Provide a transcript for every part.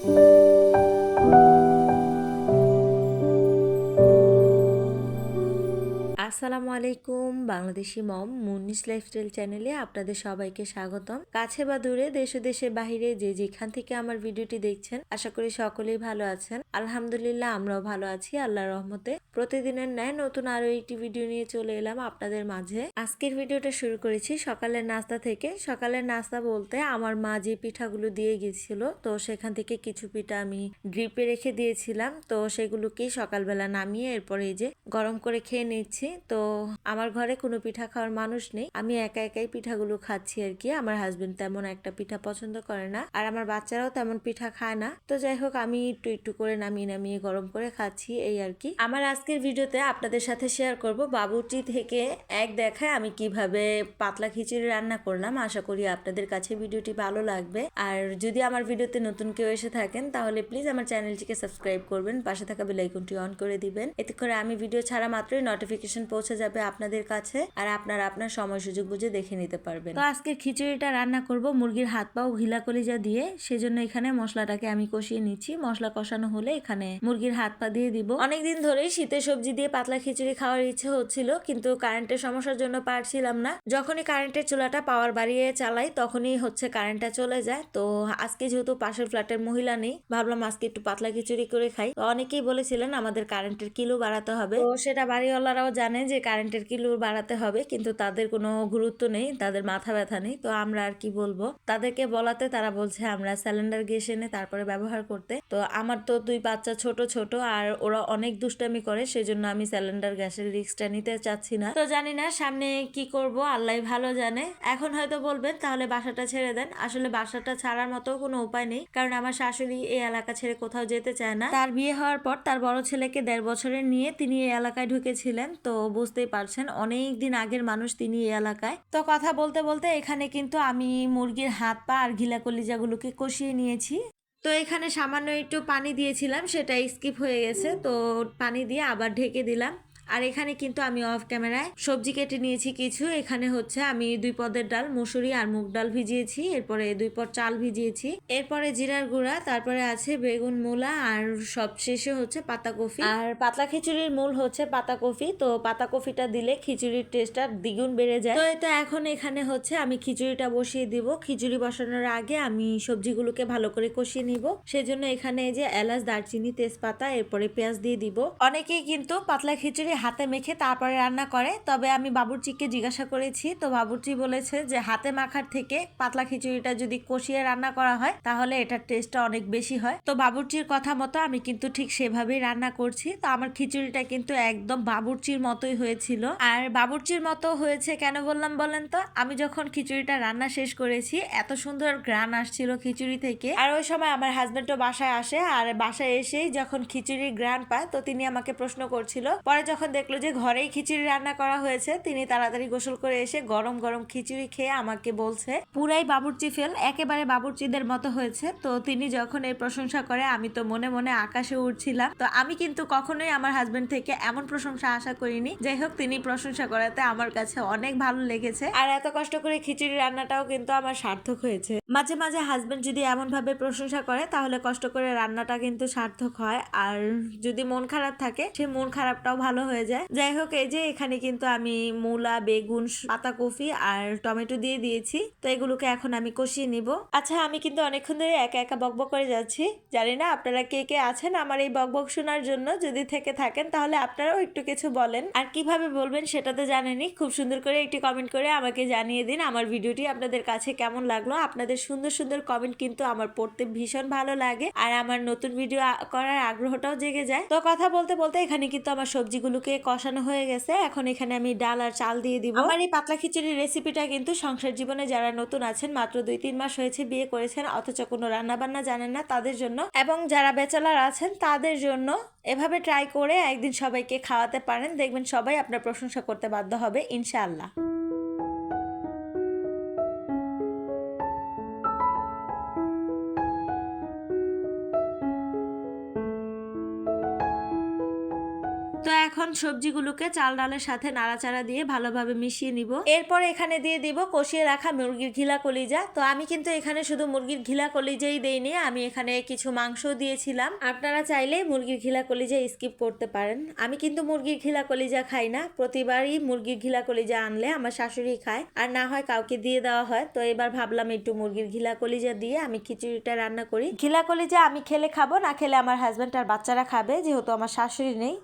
Thank you. আসসালামু আলাইকুম, বাংলাদেশি মম মুন্নিস lifestyle চ্যানেলে আপনাদের সবাইকে স্বাগতম। কাছে বা দূরে, দেশ দেশের বাহিরে যে যেখান থেকে আমার ভিডিওটি দেখছেন, আশা করি সকলেই ভালো আছেন। আলহামদুলিল্লাহ, আমরাও ভালো আছি, আল্লাহর রহমতে। প্রতিদিনের ন্যায় নতুন আরও একটি ভিডিও নিয়ে চলে এলাম আপনাদের মাঝে। আজকের ভিডিওটা শুরু করেছি সকালের নাস্তা থেকে। সকালের নাস্তা বলতে আমার মা যে পিঠাগুলো দিয়ে গেছিল, তো সেখান থেকে কিছু পিঠা আমি ড্রিপে রেখে দিয়েছিলাম। তো সেগুলোকেই সকালবেলা নামিয়ে এরপরে এই যে গরম করে খেয়ে নিচ্ছি। তো আমার ঘরে কোনো পিঠা খাওয়ার মানুষ নেই। আমি একা একাই পিঠাগুলো খাচ্ছি আর কি। আমার হাজবেন্ড তেমন একটা পিঠা পছন্দ করে না। আর আমার বাচ্চারাও তেমন পিঠা খায় না। তো যাই হোক, আমি একটু একটু করে নামিয়ে নামিয়ে গরম করে খাচ্ছি, এই আর কি। আমার আজকের ভিডিওতে আপনাদের সাথে শেয়ার করব বাবুর্চি থেকে এক দেখায় আমি কীভাবে পাতলা খিচুড়ি রান্না করলাম। আশা করি আপনাদের কাছে ভিডিওটি ভালো লাগবে। আর যদি আমার ভিডিওতে নতুন কেউ এসে থাকেন, তাহলে প্লিজ আমার চ্যানেলটিকে সাবস্ক্রাইব করবেন। পাশে থাকা বেল আইকনটি অন করে দিবেন। এতে করে আমি ভিডিও ছাড়া মাত্রই নোটিফিকেশন পৌঁছে যাবে আপনাদের কাছে আর আপনারা আপনার সময় সুযোগ বুঝে দেখে নিতে পারবেন। তো আজকে খিচুড়িটা রান্না করব মুরগির হাত পাও ঘিলা কলিজা দিয়ে সেজন্য এখানে মশলাটাকে আমি কষিয়ে নিচ্ছি। মশলা কষানো হলে এখানে মুরগির হাত পা দিয়ে দিব। অনেকদিন ধরেই শীতের সবজি দিয়ে পাতলা খিচুড়ি খাওয়ার ইচ্ছে হচ্ছিল কিন্তু কারেন্টের সমস্যার জন্য পারছিলাম না। যখনই কারেন্টের চুলাটা পাওয়ার বাড়িয়ে চালাই তখনই হচ্ছে কারেন্টটা চলে যায়। তো আজকে যেহেতু পাশের ফ্ল্যাটের মহিলা নেই ভাবলাম আজকে একটু পাতলা খিচুড়ি করে খাই। তো অনেকেই বলেছিলেন আমাদের কারেন্টের কিলো বাড়াতে হবে। তো সেটা বাড়িওয়ালারাও জানে যে কারেন্টের কিলো বাড়াতে হবে, কিন্তু তাদের কোনো গুরুত্ব নেই, তাদের মাথা ব্যথা নেই। তো আমরা আর কি বলব? তাদেরকে বলাতে তারা বলছে, আমরা সিলিন্ডার গ্যাস এনে তারপরে ব্যবহার করতে। তো আমার তো দুই বাচ্চা ছোট ছোট, আর ওরা অনেক দুষ্টামি করে, সেজন্য আমি সিলিন্ডার গ্যাসের রিস্কটা নিতে চাচ্ছি না। তো জানি না সামনে কি করব, আল্লাহ ভালো জানে। এখন হয়তো বলবেন, তাহলে বাসাটা ছেড়ে দেন। আসলে বাসাটা ছাড়ার মতো কোনো উপায় নেই, কারণ আমার শাশুড়ি এই এলাকা ছেড়ে কোথাও যেতে চায় না। তার বিয়ে হওয়ার পর তার বড় ছেলেকে দেড় বছরের নিয়ে তিনি এই এলাকায় ঢুকেছিলেন। তো বুঝতেই পারছেন, অনেক দিন আগের মানুষ তিনি এই এলাকায়। তো কথা বলতে বলতে এখানে কিন্তু আমি মুরগির হাত, পা আর ঘিলা কলিজাগুলোকে কষিয়ে নিয়েছি। তো এখানে সামান্য একটু পানি দিয়েছিলাম সেটা স্কিপ হয়ে গেছে। তো পানি দিয়ে আবার ঢেকে দিলাম। আর এখানে কিন্তু আমি অফ ক্যামেরায় সবজি কেটে নিয়েছি কিছু। এখানে হচ্ছে আমি দুই পদের ডাল, মুসুরি আর মুগ ডাল ভিজিয়েছি। এরপরে দুই পদ চাল ভিজিয়েছি। এরপরে জিরার গুঁড়া, তারপরে আছে বেগুন মূলা আর সব শেষে হচ্ছে পাতাকপি আর পাতলা খিচুড়ির মূল হচ্ছে পাতাকপি তো পাতাকপিটা দিলে খিচুড়ির টেস্টটা দ্বিগুণ বেড়ে যায়। তো তো এখন এখানে হচ্ছে আমি খিচুড়িটা বসিয়ে দিব। খিচুড়ি বসানোর আগে আমি সবজিগুলোকে ভালো করে কষিয়ে নিব। সেজন্য এখানে এই যে এলাচ, দারচিনি, তেজপাতা, এরপরে পেঁয়াজ দিয়ে দিব। অনেকেই কিন্তু পাতলা খিচুড়ি হাতে মেখে তারপরে রান্না করে। তবে আমি বাবুর্চিকে জিজ্ঞাসা করেছি, তো বাবুর্চি বলেছে যে হাতে মাখার থেকে পাতলা খিচুড়িটা যদি কষিয়ে রান্না করা হয়, তাহলে এটার টেস্টটা অনেক বেশি হয়। তো বাবুর্চির কথা মতো আমি কিন্তু ঠিক সেভাবেই রান্না করছি। তো আমার খিচুড়িটা কিন্তু একদম বাবুর্চির মতোই হয়েছিল। আর বাবুর্চির মতো হয়েছে কেন বললাম বলেন তো? আমি যখন খিচুড়িটা রান্না শেষ করেছি, এত সুন্দর গ্রান আসছিল খিচুড়ি থেকে। আর ওই সময় আমার হাজবেন্ডও বাসায় আসে, আর বাসায় এসেই যখন খিচুড়ির গ্রান পায়, তো তিনি আমাকে প্রশ্ন করছিল। পরে যখন দেখল যে ঘরেই খিচুড়ি রান্না করা হয়েছে। তিনি তাড়াতাড়ি গোসল করে এসে গরম গরম খিচুড়ি খেয়ে আমাকে বলছে, পুরাই বাবুর্চি ফেল, একেবারে বাবুর্চিদের মতো হয়েছে। তো তিনি যখন এই প্রশংসা করে, আমি তো মনে মনে আকাশে উঠছিলাম তো আমি কিন্তু কখনোই আমার হাজবেন্ড থেকে এমন প্রশংসা আশা করিনি। যাই হোক তিনি প্রশংসা করাতে আমার কাছে অনেক ভালো লেগেছে। আর এত কষ্ট করে খিচুড়ি রান্নাটাও কিন্তু আমার সার্থক হয়েছে। মাঝে মাঝে হাজবেন্ড যদি এমন ভাবে প্রশংসা করে, তাহলে কষ্ট করে রান্নাটা কিন্তু সার্থক হয়। আর যদি মন খারাপ থাকে, সে মন খারাপটাও ভালো হয়ে যায়। যাই হোক, এই যে এখানে কিন্তু আমি মূলা, বেগুন পাতাকপি আর টমেটো দিয়ে দিয়েছি। তো এগুলোকে এখন আমি কষিয়ে নিব। আচ্ছা আমি কিন্তু অনেকক্ষণ ধরে একা একা বকবক করে যাচ্ছি। জানি না আপনারা কে কে আছেন আমার এই বকবক শোনার জন্য। যদি থেকে থাকেন, তাহলে আপনারাও একটু কিছু বলেন। আর কীভাবে বলবেন সেটা তো জানেনি খুব সুন্দর করে একটি কমেন্ট করে আমাকে জানিয়ে দিন আমার ভিডিওটি আপনাদের কাছে কেমন লাগল। আপনাদের সুন্দর সুন্দর কমেন্ট কিন্তু আমার পড়তে ভীষণ ভালো লাগে। আর আমার নতুন ভিডিও করার আগ্রহটাও জেগে যায়। তো কথা বলতে বলতে এখানে কিন্তু আমার সবজিগুলোকে কষানো হয়ে গেছে, এখন এখানে আমি ডাল আর চাল দিয়ে দিব। আমার এই পাতলা খিচুড়ির রেসিপিটা কিন্তু সংসার জীবনে যারা নতুন আছেন, মাত্র দুই তিন মাস হয়েছে বিয়ে করেছেন, অথচ কোনো রান্নাবান্না জানেন না তাদের জন্য। এবং যারা বেচালার আছেন, তাদের জন্য এভাবে ট্রাই করে একদিন সবাইকে খাওয়াতে পারেন। দেখবেন সবাই আপনার প্রশংসা করতে বাধ্য হবে, ইনশাআল্লাহ। তো এখন সবজিগুলোকে চাল ডালের সাথে নাড়াচাড়া দিয়ে ভালোভাবে মিশিয়ে নিব। এরপর এখানে দিয়ে দিব কষিয়ে রাখা মুরগির ঘিলা কলিজা। তো আমি কিন্তু এখানে শুধু মুরগির ঘিলা কলিজাই দেইনি, আমি এখানে কিছু মাংস দিয়েছিলাম। আপনারা চাইলে মুরগির ঘিলা কলিজা স্কিপ করতে পারেন। আমি কিন্তু মুরগির ঘিলা কলিজা খাই না, প্রতিবারই মুরগির ঘিলা কলিজা আনলে আমার শাশুড়ি খায়, আর না হয় কাউকে দিয়ে দেওয়া হয়। তো এবার ভাবলাম একটু মুরগির ঘিলা কলিজা দিয়ে আমি খিচুড়িটা রান্না করি। ঘিলা কলিজা আমি খেলে খাব, না খেলে আমার হাজব্যান্ড আর বাচ্চারা খাবে, যেহেতু আমার শাশুড়ি নেই।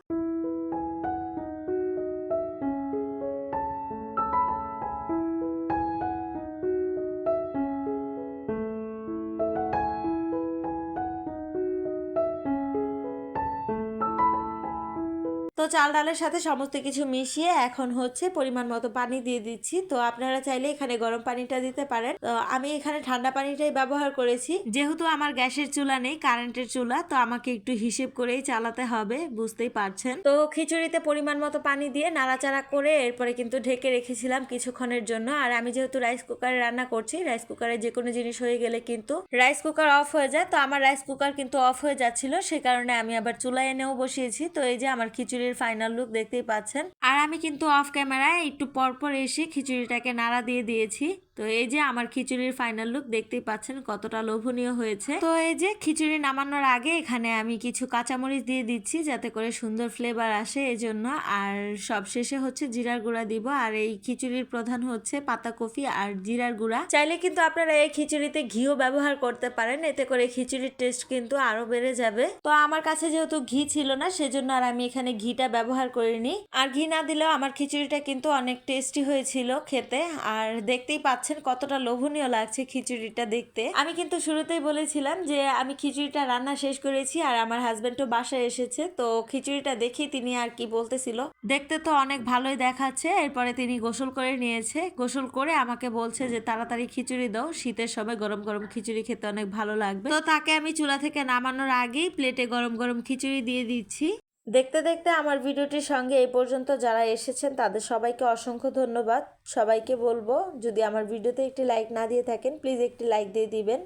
তো চাল ডালের সাথে সমস্ত কিছু মিশিয়ে এখন হচ্ছে পরিমাণ মতো পানি দিয়ে দিচ্ছি। তো আপনারা চাইলে এখানে গরম পানিটা দিতে পারেন। তো আমি এখানে ঠান্ডা পানিটাই ব্যবহার করেছি। যেহেতু আমার গ্যাসের চুলা নেই, কারেন্টের চুলা, তো আমাকে একটু হিসেব করেই চালাতে হবে, বুঝতেই পারছেন। তো খিচুড়িতে পরিমাণ মতো পানি দিয়ে নাড়াচাড়া করে এরপরে কিন্তু ঢেকে রেখেছিলাম কিছুক্ষণের জন্য। আর আমি যেহেতু রাইস কুকারে রান্না করছি, রাইস কুকারে যে কোনো জিনিস হয়ে গেলে কিন্তু রাইস কুকার অফ হয়ে যায়। তো আমার রাইস কুকার কিন্তু অফ হয়ে যাচ্ছিল, সে কারণে আমি আবার চুলায় এনেও বসিয়েছি। তো এই যে আমার খিচুড়ির ফাইনাল লুক দেখতেই পাচ্ছেন। আর আমি কিন্তু অফ ক্যামেরায় একটু পরপর এসে খিচুড়িটাকে নাড়া দিয়ে দিয়েছি। তো এই যে আমার খিচুড়ির ফাইনাল লুক দেখতেই পাচ্ছেন কতটা লোভনীয় হয়েছে। তো এই যে খিচুড়ি নামানোর আগে এখানে আমি কিছু কাঁচামরিচ দিয়ে দিচ্ছি যাতে করে সুন্দর ফ্লেভার আসে এজন্য। আর সব শেষে হচ্ছে জিরার গুঁড়া দিব। আর এই খিচুড়ির প্রধান হচ্ছে পাতা পাতাকপি আর জিরার গুঁড়া। চাইলে কিন্তু আপনারা এই খিচুড়িতে ঘিও ব্যবহার করতে পারেন, এতে করে খিচুড়ির টেস্ট কিন্তু আরও বেড়ে যাবে। তো আমার কাছে যেহেতু ঘি ছিল না, সেজন্য আর আমি এখানে ঘিটা ব্যবহার করিনি। আর ঘি না দিলেও আমার খিচুড়িটা কিন্তু অনেক টেস্টি হয়েছিল খেতে। আর দেখতেই পাচ্ছেন, কতটা লোভনীয় লাগছে খিচুড়িটা দেখতে। আমি কিন্তু শুরুতেই বলেছিলাম যে আমি খিচুড়িটা রান্না শেষ করেছি আর আমার হাজবেন্ডও বাসায় এসেছে, তো খিচুড়িটা দেখি তিনি আর কি বলতেছিল। দেখতে তো অনেক ভালোই দেখাচ্ছে, এরপরে তিনি গোসল করে নিয়েছে। গোসল করে আমাকে বলছে যে, তাড়াতাড়ি খিচুড়ি দাও, শীতের সময় গরম গরম খিচুড়ি খেতে অনেক ভালো লাগবে। তো তাকে আমি চুলা থেকে নামানোর আগেই প্লেটে গরম গরম খিচুড়ি দিয়ে দিচ্ছি। দেখতে দেখতে আমার ভিডিওটির সঙ্গে এই পর্যন্ত যারা এসেছেন, তাদের সবাইকে অসংখ্য ধন্যবাদ। সবাইকে বলব, যদি আমার ভিডিওতে একটি লাইক না দিয়ে থাকেন প্লিজ একটি লাইক দিয়ে দিবেন।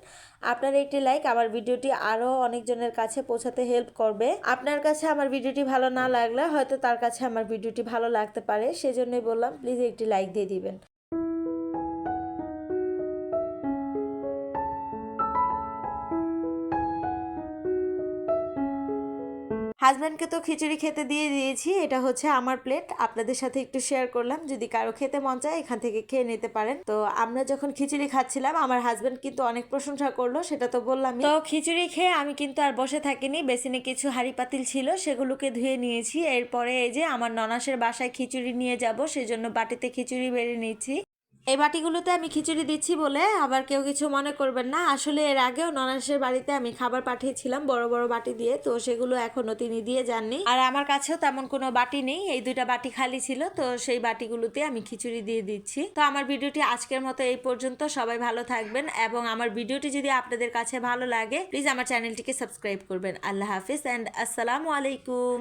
আপনার একটি লাইক আমার ভিডিওটি আরও অনেকজনের কাছে পৌঁছাতে হেল্প করবে। আপনার কাছে আমার ভিডিওটি ভালো না লাগলে হয়তো তার কাছে আমার ভিডিওটি ভালো লাগতে পারে। সেজন্যই বললাম প্লিজ একটি লাইক দিয়ে দিবেন। হাজব্যান্ডকে তো খিচুড়ি খেতে দিয়ে দিয়েছি, এটা হচ্ছে আমার প্লেট আপনাদের সাথে একটু শেয়ার করলাম, যদি কারও খেতে মন চায়, এখান থেকে খেয়ে নিতে পারেন। তো আমরা যখন খিচুড়ি খাচ্ছিলাম, আমার হাজব্যান্ড কিন্তু অনেক প্রশংসা করল, সেটা তো বললাম তো খিচুড়ি খেয়ে আমি কিন্তু আর বসে থাকিনি, বেসিনে কিছু হাড়ি পাতিল ছিল, সেগুলোকে ধুয়ে নিয়েছি। এরপরে এই যে আমার ননাসের বাসায় খিচুড়ি নিয়ে যাব, সেজন্য বাটিতে খিচুড়ি বেড়ে নিয়েছি। এই বাটিগুলোতে আমি খিচুড়ি দিচ্ছি বলে আবার কেউ কিছু মনে করবেন না। আসলে এর আগেও ননাসের বাড়িতে আমি খাবার পাঠিয়েছিলাম বড় বড় বাটি দিয়ে, তো সেগুলো এখনও তিনি দিয়ে যাননি। আর আমার কাছেও তেমন কোনো বাটি নেই, এই দুইটা বাটি খালি ছিল, তো সেই বাটিগুলোতে আমি খিচুড়ি দিয়ে দিচ্ছি। তো আমার ভিডিওটি আজকের মতো এই পর্যন্ত, সবাই ভালো থাকবেন এবং আমার ভিডিওটি যদি আপনাদের কাছে ভালো লাগে প্লিজ আমার চ্যানেলটিকে সাবস্ক্রাইব করবেন। আল্লাহ হাফিজ অ্যান্ড আসসালামু আলাইকুম।